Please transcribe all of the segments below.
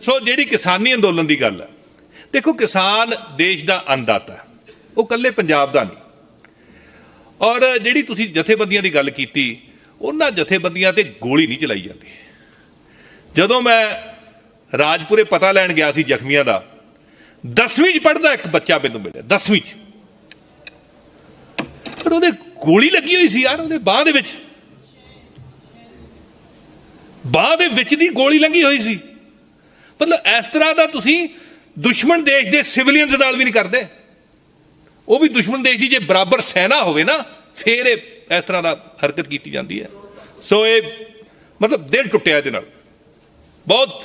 ਸੋ ਜਿਹੜੀ ਕਿਸਾਨੀ ਅੰਦੋਲਨ ਦੀ ਗੱਲ ਹੈ, ਦੇਖੋ ਕਿਸਾਨ ਦੇਸ਼ ਦਾ ਅੰਨਦਾਤਾ ਉਹ ਇਕੱਲੇ ਪੰਜਾਬ ਦਾ ਨਹੀਂ। ਔਰ ਜਿਹੜੀ ਤੁਸੀਂ ਜਥੇਬੰਦੀਆਂ ਦੀ ਗੱਲ ਕੀਤੀ, ਉਹਨਾਂ ਜਥੇਬੰਦੀਆਂ ਤੇ ਗੋਲੀ ਨਹੀਂ ਚਲਾਈ ਜਾਂਦੀ। ਜਦੋਂ ਮੈਂ ਰਾਜਪੁਰੇ ਪਤਾ ਲੈਣ ਗਿਆ ਸੀ ਜ਼ਖਮੀਆਂ ਦਾ 10ਵੀਂ ਚ ਪੜਦਾ ਇੱਕ ਬੱਚਾ ਮੈਨੂੰ ਮਿਲਿਆ 10ਵੀਂ ਚ। ਪਰ ਉਹਦੇ ਗੋਲੀ ਲੱਗੀ ਹੋਈ ਸੀ ਯਾਰ, ਉਹਦੇ ਬਾਹ ਦੇ ਵਿੱਚ। ਬਾਹ ਦੇ ਵਿੱਚ ਦੀ ਗੋਲੀ ਲੰਗੀ ਹੋਈ ਸੀ। ਮਤਲਬ ਇਸ ਤਰ੍ਹਾਂ ਦਾ ਤੁਸੀਂ ਦੁਸ਼ਮਣ ਦੇਸ਼ ਦੇ ਸਿਵਲੀਅਨਸ ਨਾਲ ਵੀ ਨਹੀਂ ਕਰਦੇ। ਉਹ ਵੀ ਦੁਸ਼ਮਣ ਦੇਸ਼ ਦੀ ਜੇ ਬਰਾਬਰ ਸੈਨਾ ਹੋਵੇ ਨਾ, ਫੇਰ ਇਹ ਇਸ ਤਰ੍ਹਾਂ ਦਾ ਹਰਕਤ ਕੀਤੀ ਜਾਂਦੀ ਹੈ। ਸੋ ਇਹ ਮਤਲਬ ਦਿਲ ਟੁੱਟਿਆ ਇਹਦੇ ਨਾਲ। ਬਹੁਤ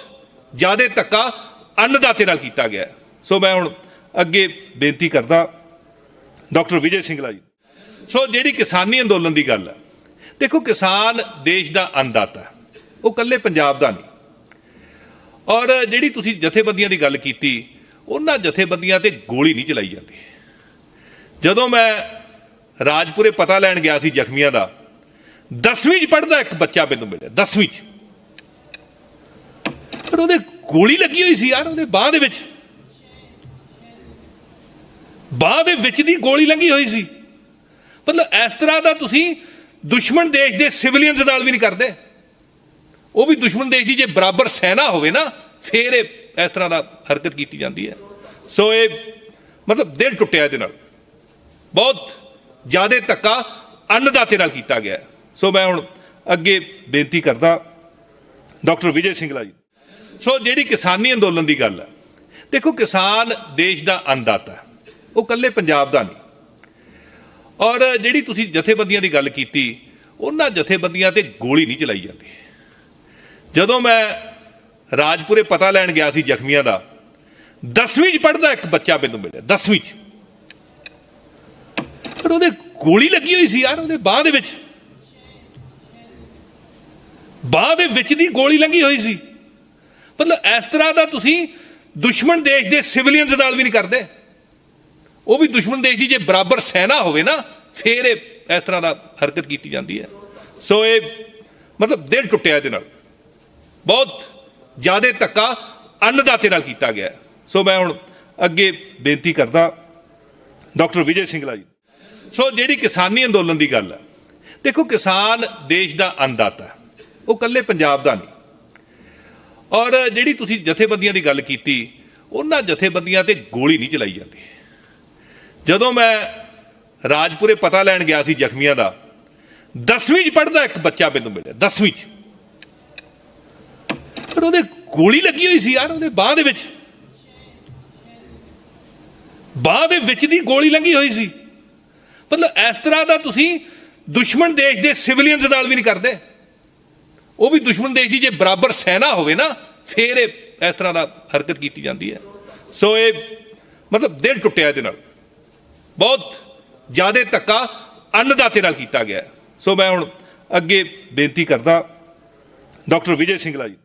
ਜ਼ਿਆਦਾ ਧੱਕਾ ਅੰਨਦਾਤੇ ਨਾਲ ਕੀਤਾ ਗਿਆ। ਸੋ ਮੈਂ ਹੁਣ ਅੱਗੇ ਬੇਨਤੀ ਕਰਦਾ ਡਾਕਟਰ ਵਿਜੇ ਸਿੰਗਲਾ ਜੀ ਸੋ ਜਿਹੜੀ ਕਿਸਾਨੀ ਅੰਦੋਲਨ ਦੀ ਗੱਲ ਹੈ, ਦੇਖੋ ਕਿਸਾਨ ਦੇਸ਼ ਦਾ ਅੰਨਦਾਤਾ, ਉਹ ਇਕੱਲੇ ਪੰਜਾਬ ਦਾ ਨਹੀਂ। ਔਰ ਜਿਹੜੀ ਤੁਸੀਂ ਜਥੇਬੰਦੀਆਂ ਦੀ ਗੱਲ ਕੀਤੀ, ਉਹਨਾਂ ਜਥੇਬੰਦੀਆਂ ਤੇ ਗੋਲੀ ਨਹੀਂ ਚਲਾਈ ਜਾਂਦੀ। ਜਦੋਂ ਮੈਂ ਰਾਜਪੁਰੇ ਪਤਾ ਲੈਣ ਗਿਆ ਸੀ ਜ਼ਖਮੀਆਂ ਦਾ 10ਵੀਂ ਚ ਪੜਦਾ ਇੱਕ ਬੱਚਾ ਮੈਨੂੰ ਮਿਲਿਆ 10ਵੀਂ ਚ। ਪਰ ਉਹਦੇ ਗੋਲੀ ਲੱਗੀ ਹੋਈ ਸੀ ਯਾਰ, ਉਹਦੇ ਬਾਹ ਦੇ ਵਿੱਚ। ਬਾਹ ਦੇ ਵਿੱਚ ਦੀ ਗੋਲੀ ਲੰਗੀ ਹੋਈ ਸੀ। ਮਤਲਬ ਇਸ ਤਰ੍ਹਾਂ ਦਾ ਤੁਸੀਂ ਦੁਸ਼ਮਣ ਦੇਸ਼ ਦੇ ਸਿਵਲੀਅਨਸ ਨਾਲ ਵੀ ਨਹੀਂ ਕਰਦੇ। ਉਹ ਵੀ ਦੁਸ਼ਮਣ ਦੇਸ਼ ਦੀ ਜੇ ਬਰਾਬਰ ਸੈਨਾ ਹੋਵੇ ਨਾ, ਫੇਰ ਇਹ ਇਸ ਤਰ੍ਹਾਂ ਦਾ ਹਰਕਤ ਕੀਤੀ ਜਾਂਦੀ ਹੈ। ਸੋ ਇਹ ਮਤਲਬ ਦਿਲ ਟੁੱਟਿਆ ਇਹਦੇ ਨਾਲ। ਬਹੁਤ ਜ਼ਿਆਦਾ ਧੱਕਾ ਅੰਨਦਾਤੇ ਨਾਲ ਕੀਤਾ ਗਿਆ। ਸੋ ਮੈਂ ਹੁਣ ਅੱਗੇ ਬੇਨਤੀ ਕਰਦਾ ਡਾਕਟਰ ਵਿਜੇ ਸਿੰਗਲਾ ਜੀ ਸੋ ਜਿਹੜੀ ਕਿਸਾਨੀ ਅੰਦੋਲਨ ਦੀ ਗੱਲ ਹੈ, ਦੇਖੋ ਕਿਸਾਨ ਦੇਸ਼ ਦਾ ਅੰਨਦਾਤਾ, ਉਹ ਇਕੱਲੇ ਪੰਜਾਬ ਦਾ ਨਹੀਂ। ਔਰ ਜਿਹੜੀ ਤੁਸੀਂ ਜਥੇਬੰਦੀਆਂ ਦੀ ਗੱਲ ਕੀਤੀ, ਉਹਨਾਂ ਜਥੇਬੰਦੀਆਂ ਤੇ ਗੋਲੀ ਨਹੀਂ ਚਲਾਈ ਜਾਂਦੀ। ਜਦੋਂ ਮੈਂ ਰਾਜਪੁਰੇ ਪਤਾ ਲੈਣ ਗਿਆ ਸੀ ਜ਼ਖਮੀਆਂ ਦਾ 10ਵੀਂ ਚ ਪੜਦਾ ਇੱਕ ਬੱਚਾ ਮੈਨੂੰ ਮਿਲਿਆ 10ਵੀਂ ਚ। ਪਰ ਉਹਦੇ ਗੋਲੀ ਲੱਗੀ ਹੋਈ ਸੀ ਯਾਰ, ਉਹਦੇ ਬਾਹ ਦੇ ਵਿੱਚ। ਬਾਹ ਦੇ ਵਿੱਚ ਦੀ ਗੋਲੀ ਲੰਗੀ ਹੋਈ ਸੀ। ਮਤਲਬ ਇਸ ਤਰ੍ਹਾਂ ਦਾ ਤੁਸੀਂ ਦੁਸ਼ਮਣ ਦੇਸ਼ ਦੇ ਸਿਵਲੀਅਨਸ ਨਾਲ ਵੀ ਨਹੀਂ ਕਰਦੇ। ਉਹ ਵੀ ਦੁਸ਼ਮਣ ਦੇਸ਼ ਦੀ ਜੇ ਬਰਾਬਰ ਸੈਨਾ ਹੋਵੇ ਨਾ, ਫੇਰ ਇਹ ਇਸ ਤਰ੍ਹਾਂ ਦਾ ਹਰਕਤ ਕੀਤੀ ਜਾਂਦੀ ਹੈ। ਸੋ ਇਹ ਮਤਲਬ ਦਿਲ ਟੁੱਟਿਆ ਇਹਦੇ ਨਾਲ। ਬਹੁਤ ਜ਼ਿਆਦਾ ਧੱਕਾ ਅੰਨਦਾਤੇ ਨਾਲ ਕੀਤਾ ਗਿਆ ਸੋ ਮੈਂ ਹੁਣ ਅੱਗੇ ਬੇਨਤੀ ਕਰਦਾ ਡਾਕਟਰ ਵਿਜੇ ਸਿੰਗਲਾ ਜੀ ਸੋ ਜਿਹੜੀ ਕਿਸਾਨੀ ਅੰਦੋਲਨ ਦੀ ਗੱਲ ਹੈ, ਦੇਖੋ ਕਿਸਾਨ ਦੇਸ਼ ਦਾ ਅੰਨਦਾਤਾ ਉਹ ਇਕੱਲੇ ਪੰਜਾਬ ਦਾ ਨਹੀਂ। ਔਰ ਜਿਹੜੀ ਤੁਸੀਂ ਜਥੇਬੰਦੀਆਂ ਦੀ ਗੱਲ ਕੀਤੀ, ਉਹਨਾਂ ਜਥੇਬੰਦੀਆਂ ਤੇ ਗੋਲੀ ਨਹੀਂ ਚਲਾਈ ਜਾਂਦੀ। ਜਦੋਂ ਮੈਂ ਰਾਜਪੁਰੇ ਪਤਾ ਲੈਣ ਗਿਆ ਸੀ ਜ਼ਖਮੀਆਂ ਦਾ 10ਵੀਂ ਚ ਪੜਦਾ ਇੱਕ ਬੱਚਾ ਮੈਨੂੰ ਮਿਲਿਆ 10ਵੀਂ ਚ। ਪਰ ਉਹਦੇ ਗੋਲੀ ਲੱਗੀ ਹੋਈ ਸੀ ਯਾਰ, ਉਹਦੇ ਬਾਹ ਦੇ ਵਿੱਚ। ਬਾਹ ਦੇ ਵਿੱਚ ਦੀ ਗੋਲੀ ਲੰਗੀ ਹੋਈ ਸੀ। ਮਤਲਬ ਇਸ ਤਰ੍ਹਾਂ ਦਾ ਤੁਸੀਂ ਦੁਸ਼ਮਣ ਦੇਸ਼ ਦੇ ਸਿਵਲੀਅਨ ਦੇ ਨਾਲ ਵੀ ਨਹੀਂ ਕਰਦੇ। ਉਹ ਵੀ ਦੁਸ਼ਮਣ ਦੇਸ਼ ਦੀ ਜੇ ਬਰਾਬਰ ਸੈਨਾ ਹੋਵੇ ਨਾ, ਫੇਰ ਇਹ ਇਸ ਤਰ੍ਹਾਂ ਦਾ ਹਰਕਤ ਕੀਤੀ ਜਾਂਦੀ ਹੈ। ਸੋ ਇਹ ਮਤਲਬ ਦਿਲ ਟੁੱਟਿਆ ਇਹਦੇ ਨਾਲ। ਬਹੁਤ ਜ਼ਿਆਦਾ ਧੱਕਾ ਅੰਨਦਾਤੇ ਨਾਲ ਕੀਤਾ ਗਿਆ। ਸੋ ਮੈਂ ਹੁਣ ਅੱਗੇ ਬੇਨਤੀ ਕਰਦਾ ਡਾਕਟਰ ਵਿਜੇ ਸਿੰਗਲਾ ਜੀ